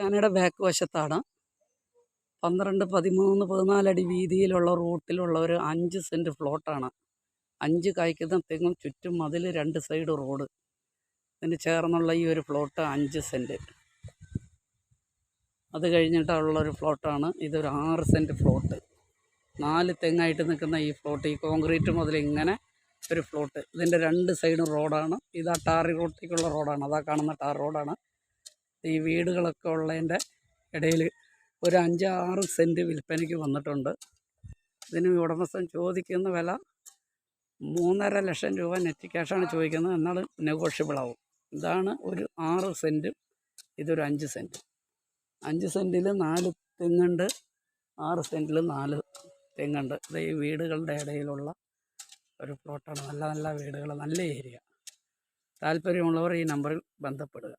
ഞാനിവിടെ ബാക്ക് വശത്താണ്. പന്ത്രണ്ട് പതിമൂന്ന് പതിനാലടി വീതിയിലുള്ള റൂട്ടിലുള്ള ഒരു അഞ്ച് സെന്റ് ഫ്ലോട്ടാണ്. അഞ്ച് കായ്ക്കുന്ന തെങ്ങും ചുറ്റും മതിൽ രണ്ട് സൈഡ് റോഡ്. ഇതിന് ചേർന്നുള്ള ഈ ഒരു ഫ്ലോട്ട് അഞ്ച് സെന്റ് അത് കഴിഞ്ഞിട്ടുള്ളൊരു ഫ്ലോട്ടാണ്. ഇതൊരു ആറ് സെന്റ് ഫ്ലോട്ട്. നാല് തെങ്ങായിട്ട് നിൽക്കുന്ന ഈ ഫ്ലോട്ട് ഈ കോൺക്രീറ്റ് മുതൽ ഇങ്ങനെ ഒരു ഫ്ലോട്ട്. ഇതിന്റെ രണ്ട് സൈഡും റോഡാണ്. ഇതാ ടാറി റോട്ടിലേക്കുള്ള റോഡാണ്. അതാ കാണുന്ന ടാർ റോഡാണ്. ഈ വീടുകളൊക്കെ ഉള്ളതിന്റെ ഇടയിൽ ഒരു അഞ്ച് ആറ് സെന്റ് വിൽപ്പനയ്ക്ക് വന്നിട്ടുണ്ട്. ഇതിന് ഉടമസ്ഥൻ ചോദിക്കുന്ന വില മൂന്നര ലക്ഷം രൂപ നെറ്റ് ക്യാഷാണ് ചോദിക്കുന്നത്. എന്നാൽ നെഗോഷ്യബിൾ ആവും ഇതാണ് ഒരു ആറ് സെന്റും ഇതൊരു അഞ്ച് സെന്റ്. അഞ്ച് സെന്റിൽ നാല് തെങ്ങുണ്ട് ആറ് സെന്റിൽ നാല് തെങ്ങുണ്ട്. ഇത് ഈ വീടുകളുടെ ഇടയിലുള്ള ഒരു പ്ലോട്ടാണ്. നല്ല നല്ല വീടുകൾ നല്ല ഏരിയ. താല്പര്യമുള്ളവർ ഈ നമ്പറിൽ ബന്ധപ്പെടുക.